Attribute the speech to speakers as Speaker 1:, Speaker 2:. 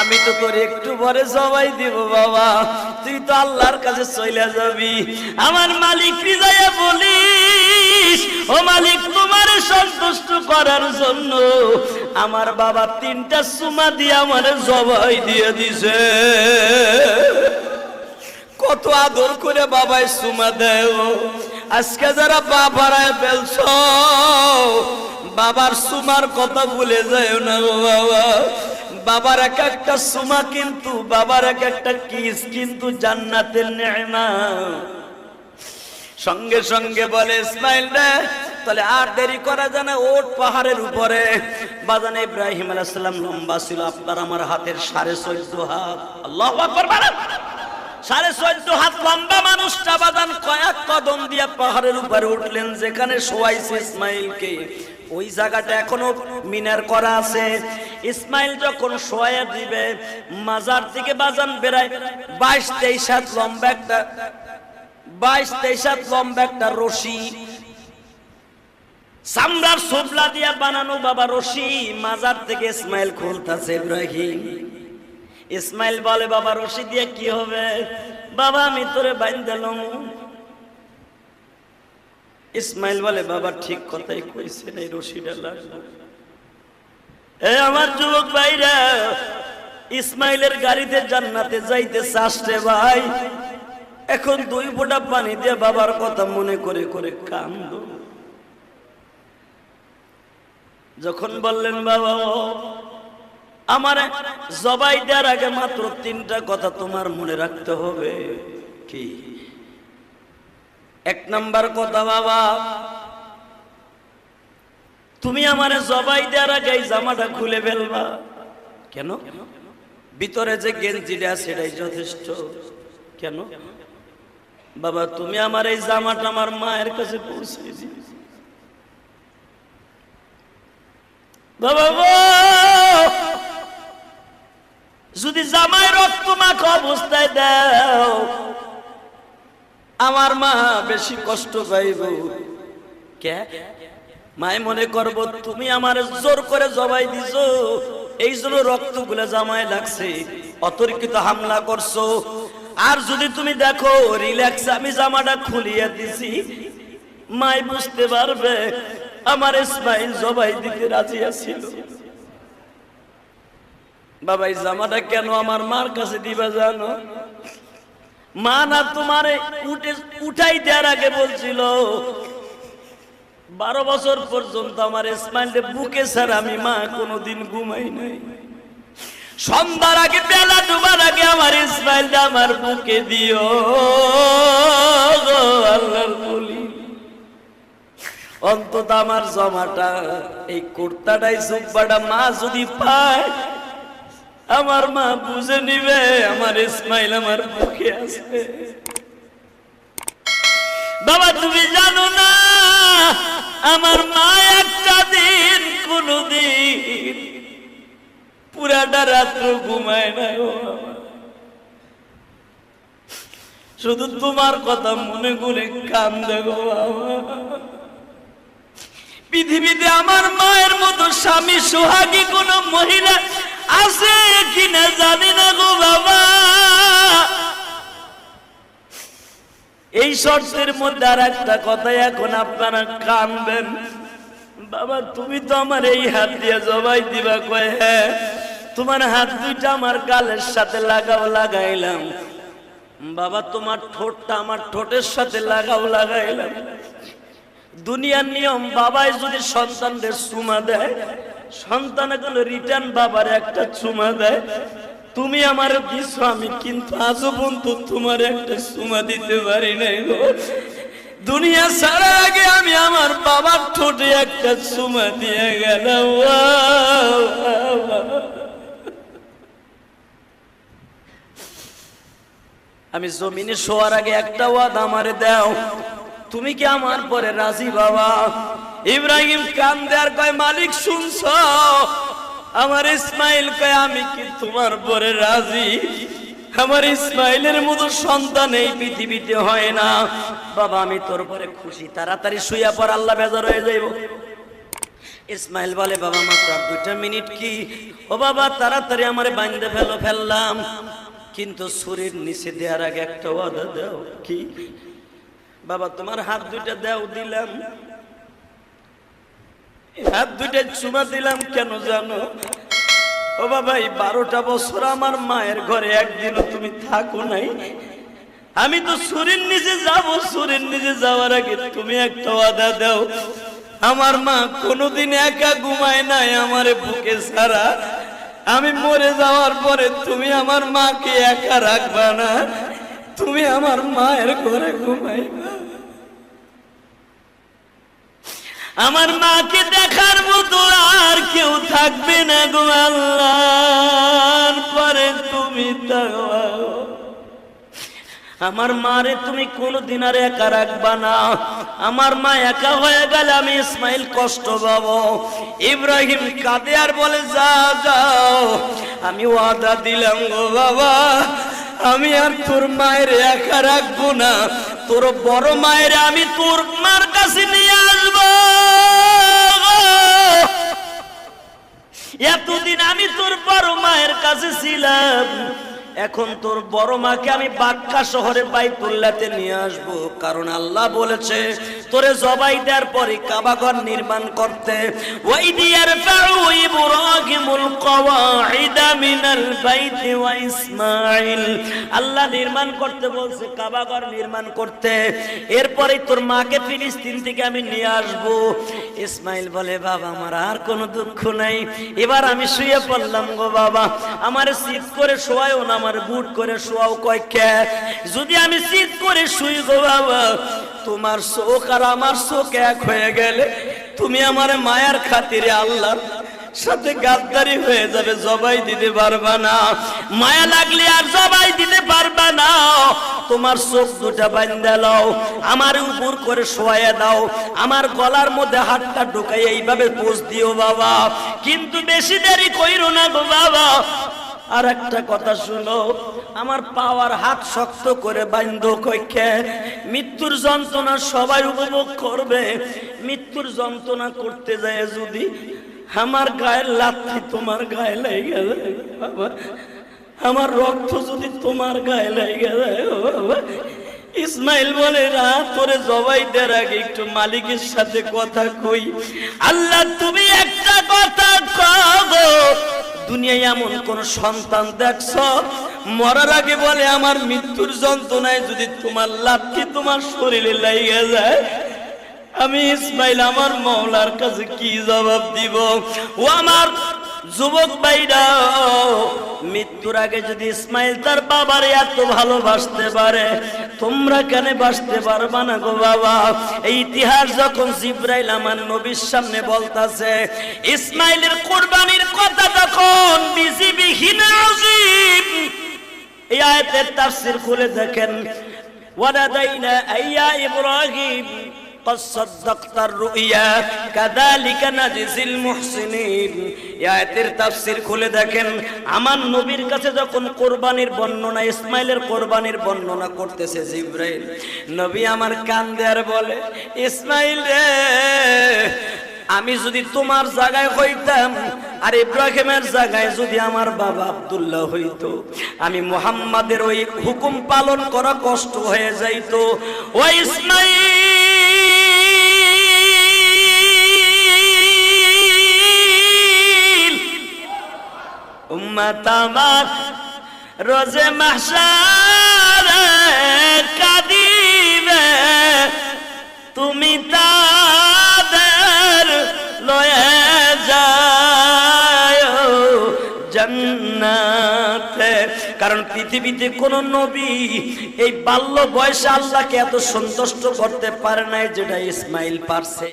Speaker 1: আমি তো তোর একটু পরে সবাই দিব বাবা। তুই তো আল্লাহর কাছে চলে যাবি। আমার মালিক যাইয়া বলিস, ও মালিক, তোমার সন্তুষ্ট করার জন্য আমার বাবা তিনটা সুমা দিয়ে আমার জবাই দিয়ে দিছে। কত আদর করে বাবাই সুমা দেয়। আজকে যারা বাবারায় ফেলছ বাবার সুমার কথা ভুলে যায় না বাবা। বাবার এক একটা সুমা কিন্তু, বাবার এক একটা কিস কিন্তু জান্নাতের নেমা সঙ্গে সঙ্গে বলে, ইসমাইল রে, তাহলে আর দেরি করা যায় না ওট পাহাড়ের উপরে। বাজানে ইব্রাহিম আলাইসাল্লাম লম্বা ছিল আপনার আমার হাতের সাড়ে চোদ্দ হাত। আল্লাহ সাড়ে চোদ্দ হাত লম্বা মানুষটা বাদান কয়েক কদম দিয়ে পাহাড়ের উপরে উঠলেন, যেখানে শোয়াইছে ইসমাইলকে। ওই জায়গাটা এখনও মিনার করা আছে। ইসমাইল যখন শোয়া দিবে, মাজার থেকে বাজান বেড়ায় বাইশ তেইশ হাত লম্বা একটা, বাইশ তেইশ হাত লম্বা একটা রশি। সামরার সোবলা দিয়া বানানো বাবা রশি, মাজার থেকে ইসমাইল খুলতাছে ইব্রাহিম। ইসমাইল বলে, বাবা, রশি দিয়ে কি হবে? বাবা, আমি তোরে বাইন দিলাম ইসমাইল বলে, বাবা, ঠিক কথাই কইছেন, এই রশিটা লাগবে। এ আমার যুবক ভাইরা, ইসমাইলের গাড়িতে জান্নাতে যাইতে চাষতে ভাই। এখন দুই ফোঁটা পানি দিয়ে বাবার কথা মনে করে করে কান্দ। যখন বললেন, বাবা, আমার জবাই দেওয়ার আগে মাত্র তিনটা কথা তোমার মনে রাখতে হবে। কি? এক নাম্বার কথা বাবা। তুমি আমার জবাই দেওয়ার আগে জামাটা খুলে ফেলবা। কেন? ভিতরে যে গেঞ্জিটা সেটাই যথেষ্ট। কেন? বাবা, তুমি আমার এই জামাটা আমার মায়ের কাছে পৌঁছে বাবা! যদি জামাই রক্ত মাখা অবস্থায় দাও আমার মা বেশি কষ্ট পাইব। কে? মায় মনে করব, তুমি আমার জোর করে জবাই দিছো। এই জন্য রক্তগুলো জামায় লাগছে, অতর্কিত হামলা করছ। আর যদি তুমি দেখো, রিল্যাক্স, আমি জামাটা খুলিয়ে দিছি। মাই বুঝতে পারবে, আমার ইসমাইল জবাই দিতে রাজি আছিল। বাবা এই জামাটা কেন আমার মার কাছে দিবা জানো? মা না তোমার উঠে, উঠাই দেওয়ার আগে বলছিল, বারো বছর পর্যন্ত আমার ইসমাইলকে বুকে স্যার আমি মা কোনোদিন ঘুমাই নাই। সন্ধ্যার আগে, বেলা ডুবার আগে আমার ইসমাইলটা আমার বুকে দিও আল্লাহর বলি। অন্তত আমার জমাটা, এই কুর্তাটাই জুব্বাটা মা যদি পায় আমার মা বুঝে নিবে, আমার ইসমাইল আমার মুখে আসবে। বাবা, তুমি জানো না, আমার মা একটা দিন কোনদিন পুরাটা রাত্র ঘুমায় না শুধু তোমার কথা মনে করে কান্দে গো পৃথিবীতে আমার মায়ের মতো স্বামী, সোহাগী কোন মহিলা আছে কিনা জানি না গো বাবা। এই শর্তের মধ্যে আর একটা কথা, এখন আপনারা কানবেন। বাবা, তুমি তো আমার এই হাত দিয়ে জবাই দিবা কয় হ্যাঁ তোমার হাত দুইটা আমার গালের সাথে লাগাও, লাগাইলাম। বাবা, তোমার ঠোঁটটা আমার ঠোঁটের সাথে লাগাও, লাগাইলাম। দুনিয়ার নিয়ম, বাবাই যদি সন্তানদের সুমা দেয় সন্তান কোনো রিটার্ন বাবার একটা চুমা দেয়। তুমি আমার দিছো, আমি কিন্তু আজও পর্যন্ত তোমার একটা চুমা দিতে পারি নাই গো। দুনিয়া সারা আগে আমি আমার বাবার ঠোঁটে একটা চুমা দিয়ে গেলাম। আমি জমিনে শোয়ার আগে একটা ওয়াদ আমারে দাও। তুমি কি আমার পরে রাজি বাবা? ইব্রাহিম কান দেয়ার কয়, মালিক, শুনছ? আমার ইসমাইল কয়, আমি কি তোমার পরে রাজি? আমার ইসমাইলের মতো সন্তান এই পৃথিবীতে হয় না। বাবা, আমি তোর পরে খুশি। তাড়াতাড়ি শুইয়া পর আল্লাহ বেজার হয়ে যাইব। ইসমাইল বলে, বাবা, মাত্র দুইটা মিনিট কি? ও বাবা, তাড়াতাড়ি আমার বাইন্দে ফেলো, ফেললাম। কিন্তু শরীর নিচে দেওয়ার আগে একটা ওয়াদা দাও, কি? বাবা, তোমার হাত দুইটা দাও, দিলাম। হাত দুইটা চুমা দিলাম, কেন জানো? ও বাবা এই বারোটা বছর আমার মায়ের ঘরে একদিনও তুমি থাকো নাই। আমি তো সুরের নিচে যাব, সুরের নিচে যাওয়ার আগে তুমি একটা ওয়াদা দাও। আমার মা কোনোদিন একা ঘুমায় নাই আমার বুকে সারা আমি মরে যাওয়ার পরে তুমি আমার মাকে একা রাখবা না। তুমি আমার মায়ের ঘরে ঘুমাইবা। আমার মাকে দেখার মতো আর কেউ থাকবে না গো আল্লাহর পরে তুমি আমার মারে তুমি কোনদিন আর একা রাখবা না। আমার মা একা হয়ে গেলে আমি ইসমাইল কষ্ট পাবো। ইব্রাহিম কাঁদে আর বলে, যা, যাও। আমি ওয়াদা দিলাম গো বাবা, আমি আর তোর মায়ের একা রাখব না। তোর বড় মায়ের আমি তোর মার কাছে নিয়ে এখন তোর বড় মাকে আমি বাক্কা শহরে বাইতুল্লাতে নিয়ে আসব। কারণ আল্লাহ বলেছে, তোরে জবাই দেওয়ার পরে কাবাঘর নির্মাণ করতে। ওই দিয়ার কওয়াইদা মিনাল বাইতি আল্লাহ নির্মাণ করতে বলছে কাবাঘর নির্মাণ করতে। তোর মাকে ফিলিস্তিন থেকে আমি নিয়ে আসব। ইসমাইল বলে, বাবা, আমার আর কোনো দুঃখ নাই। এবার আমি শুয়ে পড়লাম গো বাবা। আমার শীত করে না, আমার বুট করে শোয়াও কয় যদি আমি শীত করে শুই গো বাবা, তোমার চোখ আর আমার চোখ এক হয়ে গেলে তুমি আমার মায়ার খাতিরে আল্লাহ সাথে গাদ্দারি হয়ে যাবে, জবাই দিতে পারবা না। মায়া লাগলে আর জবাই দিতে পারবা না। তোমার চোখ দুটা বান্ধা লাও, আমার উপর করে শোয়া দাও। আমার গলার মধ্যে হাতটা ঢুকাই এইভাবে পোষ দিও বাবা। কিন্তু বেশি দেরি কইরো না গো বাবা। আর একটা কথা শুনো, আমার পাওয়ার হাত শক্ত করে বান্ধ কইকে। মৃত্যুর যন্ত্রণা সবাই উপভোগ করবে। মৃত্যুর যন্ত্রণা করতে যায় যদি আমার গায়ের লাথি তোমার গায়ে লেগে যায়, বাবা। আমার রক্ত যদি তোমার গায়ে লেগে যায়, বাবা। ইসমাইল বলে না তোরে জবাই দেওয়ার আগে একটু মালিকের সাথে কথা কই। আল্লাহ, তুমি একটা কথা কগো দুনিয়ায় এমন কোন সন্তান দেখছ? মরার আগে বলে, আমার মৃত্যুর যন্ত্রণায় যদি তোমার লাঠি তোমার শরীরে লাগিয়ে যায় আমি ইসমাইল, আমার মৌলার কাছে কি জবাব দিব? ও আমার যুবক ভাইরা, মৃত্যুর আগে যদি ইসমাইল তার বাবার এত ভালোবাসতে পারে, তোমরা কেন বাসতে পারবা না গো বাবা? এই ইতিহাস যখন জিব্রাইল আমার নবীর সামনে বলতাছে, ইসমাইলের কোরবানির কথা তখন বিজিবিহীন আজিম এই আয়াতের তাফসীর খুলে দেখেন, ওয়ালাদাইনা আইয়া ইব্রাহিম قد صدقت الرؤيا كذلك نجزي المحسنين আয়াতের তাফসীর খুলে দেখেন আমার নবীর কাছে যখন কোরবানির বর্ণনা ইসমাইলের কোরবানির বর্ণনা করতেছে জিব্রাইল নবী আমার কান দেয়ার বলে ইসমাইল রে আমি যদি তোমার জায়গায় হইতাম আর ইব্রাহিমের জায়গায় যদি আমার বাবা আব্দুল্লাহ হইতো আমি মুহাম্মাদের ওই হুকুম পালন করা কষ্ট হয়ে যাইতো ও ইসমাইল উম্মত আমার রোজে মাহশারে কাঁদিবে। তুমি তাদের লয়ে যায় জান্নাতে। কারণ পৃথিবীতে কোন নবী এই বাল্য বয়সে আল্লাহকে এত সন্তুষ্ট করতে পারে নাই যেটা ইসমাইল পারছে।